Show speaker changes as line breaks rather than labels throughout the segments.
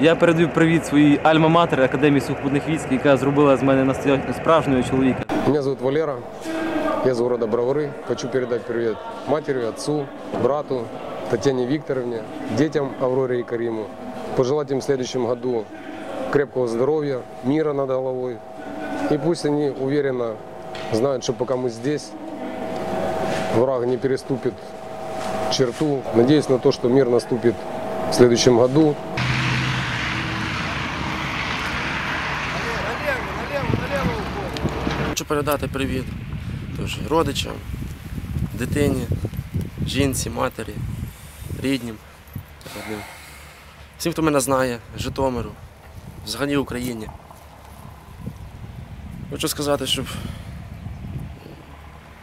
Я передаю привіт своїй альма-матері Академії сухопутних військ, яка зробила з мене справжнього чоловіка.
Меня зовут Валера, я из города Бровары. Хочу передать привет матери, отцу, брату, Татьяне Викторовне, детям Авроре и Кариму. Пожелать им в следующем году крепкого здоровья, мира над головой. И пусть они уверенно знают, что пока мы здесь, враг не переступит черту. Надеюсь на то, что мир наступит в следующем году.
Хочу передати привіт тож, родичам, дитині, жінці, матері, ріднім. Всім, хто мене знає, Житомиру, взагалі Україні. Хочу сказати, щоб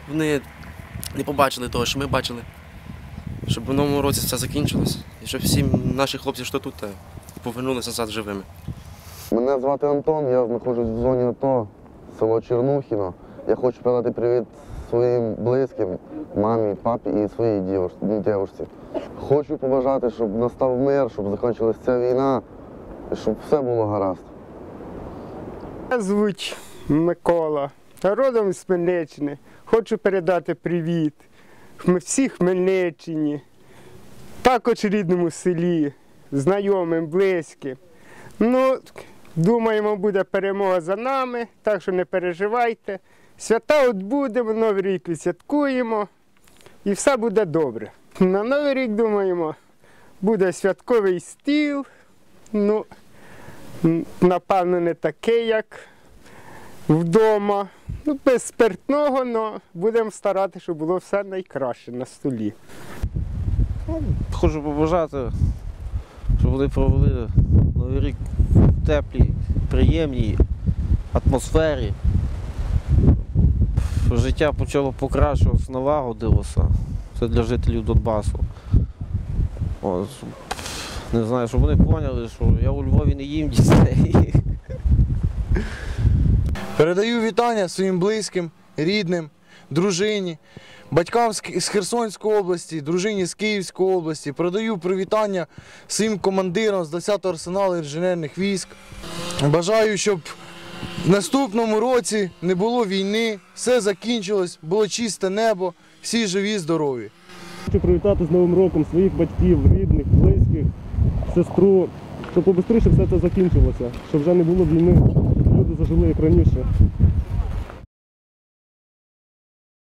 вони не побачили того, що ми бачили, щоб в новому році все закінчилось, і щоб всі наші хлопці, що тут, повернулися назад живими.
Мене звати Антон, я знаходжусь в зоні АТО, село Чернухіно. Я хочу передати привіт своїм близьким, мамі, папі і своїй дівушці. Хочу побажати, щоб настав мир, щоб закінчилася ця війна, щоб все було гаразд.
Мене звуть Микола, родом з Хмельниччини. Хочу передати привіт Хм- всій Хмельниччині, також рідному селі, знайомим, близьким. Ну, думаємо, буде перемога за нами, так що не переживайте. Свята от будемо, Новий рік відсвяткуємо і все буде добре. На Новий рік, думаємо, буде святковий стіл. Ну, напевно, не такий, як вдома. Ну, без спиртного, але будемо старатися, щоб було все найкраще на столі.
Хочу побажати, щоб вони провели Новий рік теплій, приємній атмосфері. Життя почало покращуватися, налагодилося. Це для жителів Донбасу. От, не знаю, щоб вони поняли, що я у Львові не їм дітей.
Передаю вітання своїм близьким, рідним, дружині, батькам з Херсонської області, дружині з Київської області. Передаю привітання своїм командирам з 20-го арсеналу інженерних військ. Бажаю, щоб в наступному році не було війни, все закінчилось, було чисте небо, всі живі, здорові.
Хочу привітати з Новим роком своїх батьків, рідних, близьких, сестру, щоб побистріше все це закінчилося, щоб вже не було війни, люди зажили як раніше.